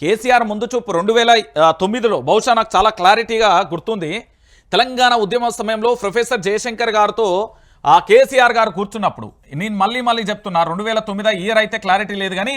కేసీఆర్ ముందు చూపు రెండు వేల తొమ్మిదిలో. బహుశా నాకు చాలా క్లారిటీగా గుర్తుంది. తెలంగాణ ఉద్యమ సమయంలో ప్రొఫెసర్ జయశంకర్ గారితో ఆ కేసీఆర్ గారు కూర్చున్నప్పుడు. నేను మళ్ళీ మళ్ళీ చెప్తున్నా రెండు వేల తొమ్మిది ఇయర్ అయితే క్లారిటీ లేదు కానీ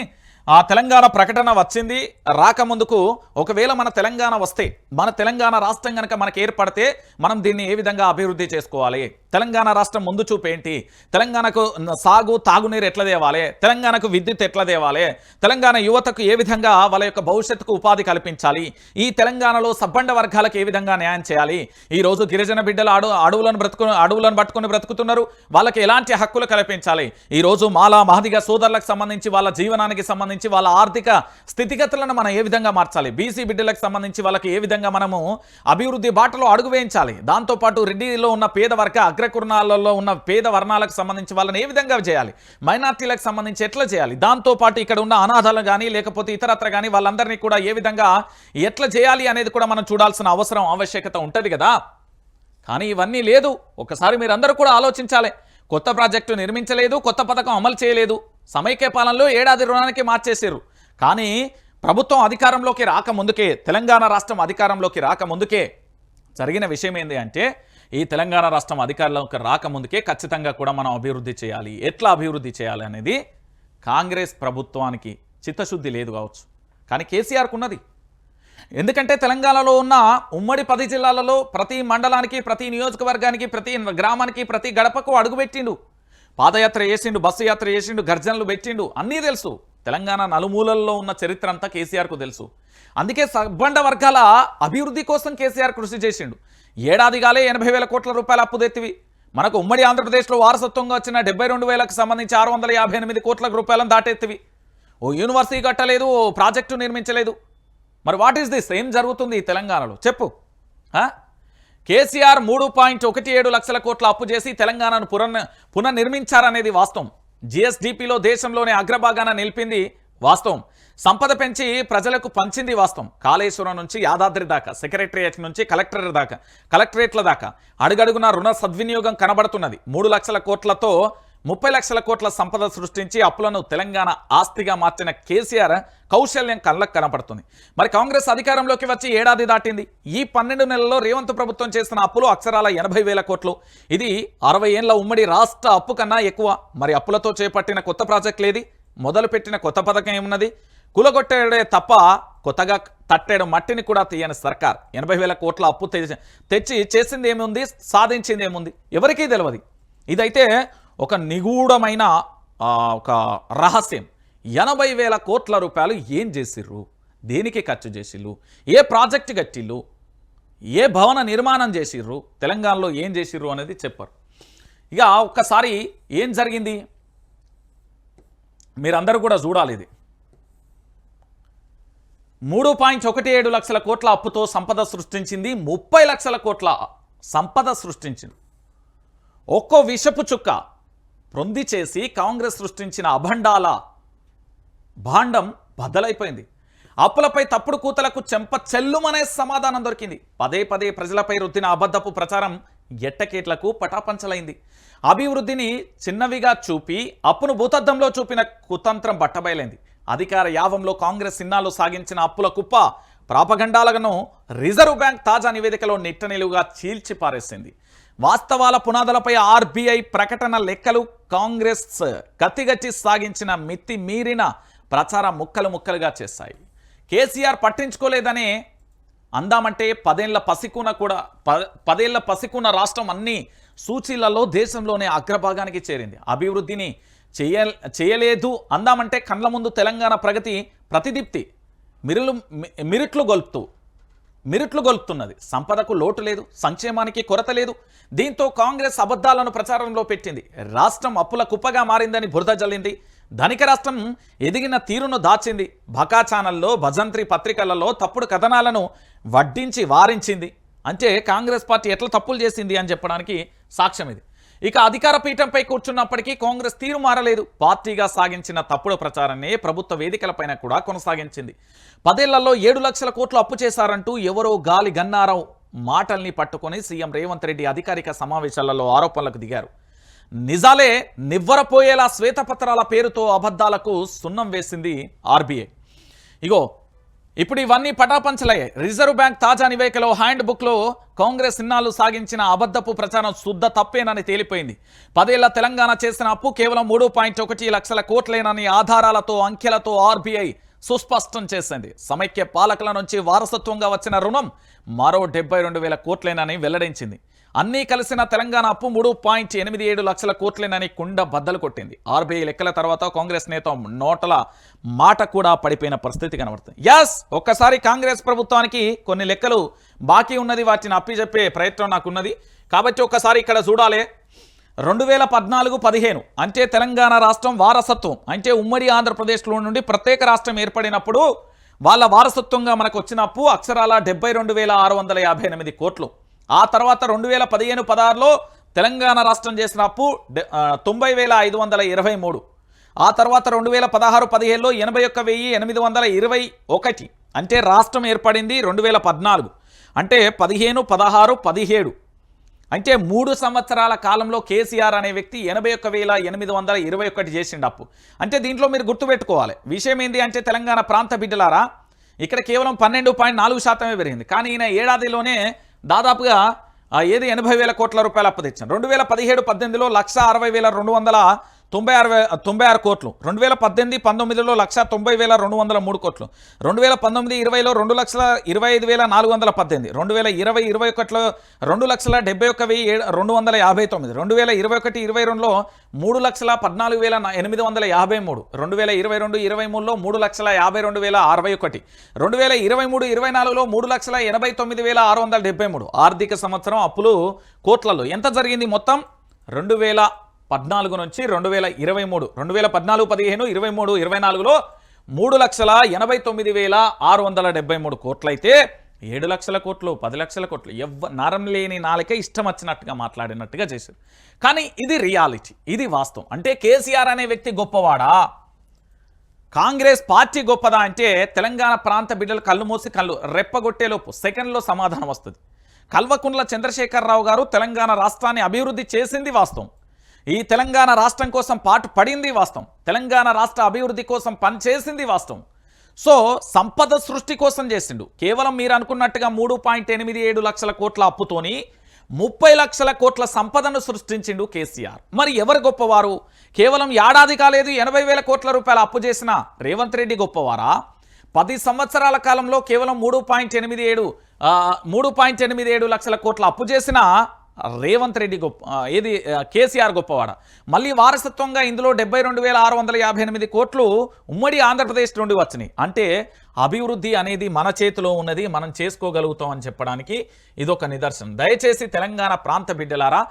ఆ తెలంగాణ ప్రకటన వచ్చింది. రాకముందుకు ఒకవేళ మన తెలంగాణ వస్తే మన తెలంగాణ రాష్ట్రం కనుక మనకు ఏర్పడితే మనం దీన్ని ఏ విధంగా అభివృద్ధి చేసుకోవాలి? తెలంగాణ రాష్ట్రం ముందు చూపు ఏంటి? తెలంగాణకు సాగు తాగునీరు ఎట్లా తేవాలి? తెలంగాణకు విద్యుత్ ఎట్లా తేవాలి? తెలంగాణ యువతకు ఏ విధంగా వాళ్ళ యొక్క భవిష్యత్తుకు ఉపాధి కల్పించాలి? ఈ తెలంగాణలో సబ్బండ వర్గాలకు ఏ విధంగా న్యాయం చేయాలి? ఈరోజు గిరిజన బిడ్డలు అడు అడవులను బ్రతుకు అడవులను పట్టుకుని బ్రతుకుతున్నారు. వాళ్ళకి ఎలాంటి హక్కులు కల్పించాలి? ఈరోజు మాలా మహదిగా సోదరులకు సంబంధించి వాళ్ళ జీవనానికి సంబంధించి వాళ్ళ ఆర్థిక స్థితిగతులను మనం ఏ విధంగా మార్చాలి? బీసీ బిడ్డలకు సంబంధించి వాళ్ళకి ఏ విధంగా మనము అభివృద్ధి బాటలో అడుగు వేయించాలి? దాంతోపాటు రెడ్డిలో ఉన్న పేద వర్గ అగ్రకుర్ణాలలో ఉన్న పేద వర్ణాలకు సంబంధించి వాళ్ళని ఏ విధంగా చేయాలి? మైనార్టీలకు సంబంధించి ఎట్లా చేయాలి? దాంతోపాటు ఇక్కడ ఉన్న అనాథాలు కానీ లేకపోతే ఇతరత్ర కానీ వాళ్ళందరినీ కూడా ఏ విధంగా ఎట్లా చేయాలి అనేది కూడా మనం చూడాల్సిన అవసరం ఆవశ్యకత ఉంటుంది కదా? కానీ ఇవన్నీ లేదు. ఒకసారి మీరందరూ కూడా ఆలోచించాలి. కొత్త ప్రాజెక్టు నిర్మించలేదు కొత్త పథకం అమలు చేయలేదు. సమైక్య పాలనలో ఏడాది రుణానికి మార్చేసారు కానీ ప్రభుత్వం అధికారంలోకి రాకముందుకే తెలంగాణ రాష్ట్రం అధికారంలోకి రాకముందుకే జరిగిన విషయం ఏంటి అంటే ఈ తెలంగాణ రాష్ట్రం అధికారంలోకి రాకముందుకే ఖచ్చితంగా కూడా మనం అభివృద్ధి చేయాలి. ఎట్లా అభివృద్ధి చేయాలి అనేది కాంగ్రెస్ ప్రభుత్వానికి చిత్తశుద్ధి లేదు కావచ్చు. కానీ కేసీఆర్కు ఉన్నది. ఎందుకంటే తెలంగాణలో ఉన్న ఉమ్మడి పది జిల్లాలలో ప్రతి మండలానికి ప్రతి నియోజకవర్గానికి ప్రతి గ్రామానికి ప్రతి గడపకు అడుగుపెట్టిండు. పాదయాత్ర చేసిండు బస్సు యాత్ర చేసిండు గర్జనలు పెట్టిండు అన్నీ తెలుసు. తెలంగాణ నలుమూలల్లో ఉన్న చరిత్ర అంతా కేసీఆర్కు తెలుసు. అందుకే సబ్బండ వర్గాల అభివృద్ధి కోసం కేసీఆర్ కృషి చేసిండు. ఏడాది గాలే ఎనభై వేల కోట్ల రూపాయల అప్పు తెత్తివి మనకు ఉమ్మడి ఆంధ్రప్రదేశ్లో వారసత్వంగా వచ్చిన డెబ్బై రెండు వేలకు సంబంధించి ఆరు వందల యాభై ఎనిమిది కోట్ల రూపాయలను దాటెత్తివి. ఓ యూనివర్సిటీ కట్టలేదు ఓ ప్రాజెక్టు నిర్మించలేదు. మరి వాట్ ఈస్ దిస్ ఏం జరుగుతుంది తెలంగాణలో? చెప్పు. కేసీఆర్ మూడు పాయింట్ ఒకటి ఏడు లక్షల కోట్ల అప్పు చేసి తెలంగాణను పునర్ పునర్నిర్మించారనేది వాస్తవం. జిఎస్డిపిలో దేశంలోనే అగ్రభాగాన నిలిపింది వాస్తవం. సంపద పెంచి ప్రజలకు పంచింది వాస్తవం. కాళేశ్వరం నుంచి యాదాద్రి దాకా సెక్రటరియట్ నుంచి కలెక్టరేట్ దాకా కలెక్టరేట్ల దాకా అడుగడుగున రుణ సద్వినియోగం కనబడుతున్నది. మూడు లక్షల కోట్లతో ముప్పై లక్షల కోట్ల సంపద సృష్టించి అప్పులను తెలంగాణ ఆస్తిగా మార్చిన కేసీఆర్ కౌశల్యం కళ్ళకు కనపడుతుంది. మరి కాంగ్రెస్ అధికారంలోకి వచ్చి ఏడాది దాటింది. ఈ పన్నెండు నెలల్లో రేవంత్ ప్రభుత్వం చేసిన అప్పులు అక్షరాల ఎనభై వేల కోట్లు. ఇది అరవై ఏళ్ళ ఉమ్మడి రాష్ట్ర అప్పు కన్నా ఎక్కువ. మరి అప్పులతో చేపట్టిన కొత్త ప్రాజెక్టులు ఏది మొదలుపెట్టిన కొత్త పథకం ఏమున్నది? కులగొట్టడే తప్ప కొత్తగా తట్టేడు మట్టిని కూడా తీయని సర్కార్. ఎనభై వేల కోట్ల అప్పు తెచ్చి తెచ్చి చేసింది ఏముంది సాధించింది ఏముంది ఎవరికీ తెలియదు ఇదైతే ఒక నిగూఢమైన ఒక రహస్యం. ఎనభై వేల కోట్ల రూపాయలు ఏం చేసిర్రు? దేనికి ఖర్చు చేసిర్రు? ఏ ప్రాజెక్టు కట్టిల్లు ఏ భవన నిర్మాణం చేసిర్రు? తెలంగాణలో ఏం చేసిర్రు అనేది చెప్పారు. ఇక ఒక్కసారి ఏం జరిగింది? మీరందరూ కూడా చూడాలి ఇది. మూడు పాయింట్ ఒకటి ఏడు లక్షల కోట్ల అప్పుతో సంపద సృష్టించింది ముప్పై లక్షల కోట్ల సంపద సృష్టించింది. ఒక్కో విషపు చుక్క ప్రొంది చేసి కాంగ్రెస్ సృష్టించిన అభండాల భాండం బద్దలైపోయింది. అప్పులపై తప్పుడు కూతలకు చెంప చెల్లుమనే సమాధానం దొరికింది. పదే పదే ప్రజలపై రుద్దిన అబద్ధపు ప్రచారం ఎట్టకేట్లకు పటాపంచలైంది. అభివృద్ధిని చిన్నవిగా చూపి అప్పును భూతద్దంలో చూపిన కుతంత్రం బట్టబయలైంది. అధికార యావంలో కాంగ్రెస్ సిన్నాలు సాగించిన అప్పుల కుప్ప ప్రాపగండాలను రిజర్వ్ బ్యాంక్ తాజా నివేదికలో నిట్టనిలువుగా నిలువుగా చీల్చిపారేసింది. వాస్తవాల పునాదులపై ఆర్బీఐ ప్రకటన లెక్కలు కాంగ్రెస్ గతిగచ్చి సాగించిన మిత్తి మీరిన ప్రచార ముక్కలు ముక్కలుగా చేశాయి. కేసీఆర్ పట్టించుకోలేదనే అందామంటే పదేళ్ళ పసికూన కూడా ప- పదేళ్ళ పసికూన రాష్ట్రం అన్ని సూచీలలో దేశంలోనే అగ్రభాగానికి చేరింది. అభివృద్ధిని చేయ చేయలేదు అందామంటే కండ్ల ముందు తెలంగాణ ప్రగతి ప్రతిదీప్తి. మిరులు మి- మిరుట్లు గొల్పుతూ మిరుట్లు గొలుపుతున్నది సంపదకు లోటు లేదు సంక్షేమానికి కొరత లేదు. దీంతో కాంగ్రెస్ అబద్ధాలను ప్రచారంలో పెట్టింది. రాష్ట్రం అప్పుల కుప్పగా మారిందని బురద జల్లింది. ధనిక రాష్ట్రం ఎదిగిన తీరును దాచింది. బకా ఛానల్లో భజంత్రి పత్రికలలో తప్పుడు కథనాలను వడ్డించి వారించింది. అంటే కాంగ్రెస్ పార్టీ ఎట్లా తప్పులు చేసింది అని చెప్పడానికి సాక్ష్యం ఇది ఇక అధికార పీఠంపై కూర్చున్నప్పటికీ కాంగ్రెస్ తీరు మారలేదు. పార్టీగా సాగించిన తప్పుడు ప్రచారాన్ని ప్రభుత్వ వేదికలపైన కూడా కొనసాగించింది. పదేళ్ళలో ఏడు లక్షల కోట్లు అప్పు చేశారంటూ ఎవరో గాలి గన్నారావు మాటల్ని పట్టుకొని సీఎం రేవంత్ రెడ్డి అధికారిక సమావేశాలలో ఆరోపణలకు దిగారు. నిజాలే నివ్వరపోయేలా శ్వేతపత్రాల పేరుతో అబద్ధాలకు సున్నం వేసింది ఆర్బీఐ. ఇగో ఇప్పుడు ఇవన్నీ పటాపంచలయ్యాయి. రిజర్వ్ బ్యాంక్ తాజా నివేదికలో హ్యాండ్ బుక్లో కాంగ్రెస్ ఇన్నాళ్ళు సాగించిన అబద్ధపు ప్రచారం శుద్ధ తప్పేనని తేలిపోయింది. పదేళ్ళ తెలంగాణ చేసిన అప్పు కేవలం మూడు పాయింట్ ఒకటి లక్షల కోట్లేనని ఆధారాలతో అంకెలతో ఆర్బీఐ సుస్పష్టం చేసింది. సమైక్య పాలకుల నుంచి వారసత్వంగా వచ్చిన రుణం మరో డెబ్బై రెండు వేల కోట్లేనని వెల్లడించింది. అన్నీ కలిసిన తెలంగాణ అప్పు మూడు పాయింట్ ఎనిమిది ఏడు లక్షల కోట్లేనని కుండ బద్దలు కొట్టింది. ఆర్బీఐ లెక్కల తర్వాత కాంగ్రెస్ నేత నోటల మాట కూడా పడిపోయిన పరిస్థితి కనబడుతుంది. ఎస్ ఒక్కసారి కాంగ్రెస్ ప్రభుత్వానికి కొన్ని లెక్కలు బాకీ ఉన్నది వాటిని అప్పి చెప్పే ప్రయత్నం నాకున్నది. కాబట్టి ఒక్కసారి ఇక్కడ చూడాలి. రెండు వేల పద్నాలుగు పదిహేను అంటే తెలంగాణ రాష్ట్రం వారసత్వం అంటే ఉమ్మడి ఆంధ్రప్రదేశ్లో నుండి ప్రత్యేక రాష్ట్రం ఏర్పడినప్పుడు వాళ్ళ వారసత్వంగా మనకు వచ్చిన అప్పు అక్షరాల డెబ్బై రెండు వేల ఆరు వందల యాభై ఎనిమిది కోట్లు. ఆ తర్వాత రెండు వేల పదిహేను పదహారులో తెలంగాణ రాష్ట్రం చేసిన అప్పు తొంభై వేల ఐదు వందల ఇరవై మూడు. ఆ తర్వాత రెండు వేల పదహారు పదిహేనులో ఎనభై ఒక్క వెయ్యి ఎనిమిది వందల ఇరవై ఒకటి. అంటే రాష్ట్రం ఏర్పడింది రెండు వేల పద్నాలుగు. అంటే పదిహేను పదహారు పదిహేడు. అంటే మూడు సంవత్సరాల కాలంలో కేసీఆర్ అనే వ్యక్తి ఎనభై ఒక్క వేల ఎనిమిది వందల ఇరవై ఒకటి చేసిండు అప్పు. అంటే దీంట్లో మీరు గుర్తుపెట్టుకోవాలి. విషయం ఏంటి అంటే తెలంగాణ ప్రాంత బిడ్డలారా ఇక్కడ కేవలం పన్నెండు పాయింట్ నాలుగు శాతమే పెరిగింది. కానీ ఈయన ఏడాదిలోనే దాదాపుగా ఏది ఎనభై వేల కోట్ల రూపాయలు అప్పు తెచ్చాను రెండు వేల పదిహేడు పద్దెనిమిదిలో లక్ష అరవై వేల రెండు వందల తొంభై ఆరు తొంభై ఆరు కోట్లు. రెండు వేల పద్దెనిమిది పంతొమ్మిదిలో లక్ష తొంభై వేల రెండు వందల మూడు కోట్లు. రెండు వేల పంతొమ్మిది ఇరవైలో రెండు లక్షల ఇరవై ఐదు వేల నాలుగు వందల పద్దెనిమిది. రెండు వేల ఇరవై ఇరవై ఒకటిలో రెండు లక్షల డెబ్బై ఒక్క వెయ్యి ఏడు రెండు వందల యాభై తొమ్మిది. రెండు వేల ఇరవై ఒకటి ఇరవై రెండులో మూడు లక్షల పద్నాలుగు వేల ఎనిమిది వందల యాభై మూడు. రెండు వేల ఇరవై రెండు ఇరవై మూడులో మూడు లక్షల యాభై రెండు వేల అరవై ఒకటి. రెండు వేల ఇరవై మూడు ఇరవై నాలుగులో మూడు లక్షల ఎనభై తొమ్మిది వేల ఆరు వందల డెబ్బై మూడు. ఆర్థిక సంవత్సరం అప్పులు కోట్లలో ఎంత జరిగింది మొత్తం? రెండు వేల పద్నాలుగు నుంచి రెండు వేల ఇరవై మూడు రెండు వేల పద్నాలుగు పదిహేను ఇరవై మూడు ఇరవై నాలుగులో మూడు లక్షల ఎనభై తొమ్మిది వేల ఆరు వందల డెబ్బై మూడు కోట్లయితే ఏడు లక్షల కోట్లు పది లక్షల కోట్లు ఎవ్వ నరం లేని నాలుకే ఇష్టం వచ్చినట్టుగా మాట్లాడినట్టుగా చేశారు. కానీ ఇది రియాలిటీ ఇది వాస్తవం. అంటే కేసీఆర్ అనే వ్యక్తి గొప్పవాడా? కాంగ్రెస్ పార్టీ గొప్పదా అంటే తెలంగాణ ప్రాంత బిడ్డలు కళ్ళు మూసి కళ్ళు రెప్పగొట్టేలోపు సెకండ్లో సమాధానం వస్తుంది. కల్వకుంట్ల చంద్రశేఖరరావు గారు తెలంగాణ రాష్ట్రాన్ని అభివృద్ధి చేసింది వాస్తవం. ఈ తెలంగాణ రాష్ట్రం కోసం పాటు పడింది వాస్తవం. తెలంగాణ రాష్ట్ర అభివృద్ధి కోసం పనిచేసింది వాస్తవం. సో సంపద సృష్టి కోసం చేసిండు. కేవలం మీరు అనుకున్నట్టుగా మూడు పాయింట్ ఎనిమిది ఏడు లక్షల కోట్ల అప్పుతోని ముప్పై లక్షల కోట్ల సంపదను సృష్టించిండు కేసీఆర్. మరి ఎవరు గొప్పవారు? కేవలం ఏడాది కాలేదు ఎనభై వేల కోట్ల రూపాయల అప్పు చేసిన రేవంత్ రెడ్డి గొప్పవారా? పది సంవత్సరాల కాలంలో కేవలం మూడు పాయింట్ ఎనిమిది ఏడు మూడు పాయింట్ ఎనిమిది ఏడు లక్షల కోట్ల అప్పు చేసిన రేవంత్ రెడ్డి గొప్ప ఏది కేసీఆర్ గొప్పవాడ. మళ్ళీ వారసత్వంగా ఇందులో డెబ్బై రెండు వేల ఆరు వందల యాభై ఎనిమిది కోట్లు ఉమ్మడి ఆంధ్రప్రదేశ్ నుండి వచ్చినాయి. అంటే అభివృద్ధి అనేది మన చేతిలో ఉన్నది మనం చేసుకోగలుగుతాం అని చెప్పడానికి ఇదొక నిదర్శనం. దయచేసి తెలంగాణ ప్రాంత బిడ్డలారా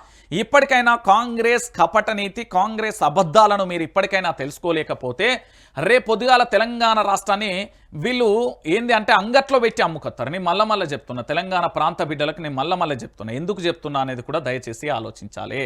ఇప్పటికైనా కాంగ్రెస్ కపట నీతి కాంగ్రెస్ అబద్ధాలను మీరు ఇప్పటికైనా తెలుసుకోలేకపోతే రేపొద్దుగాల తెలంగాణ రాష్ట్రాన్ని వీళ్ళు ఏంది అంటే అంగట్లో పెట్టి అమ్ముకొస్తారు నేను మళ్ళా మళ్ళీ చెప్తున్నా తెలంగాణ ప్రాంత బిడ్డలకు నేను మళ్ళా మళ్ళీ చెప్తున్నా. ఎందుకు చెప్తున్నా అనేది కూడా దయచేసి ఆలోచించాలి.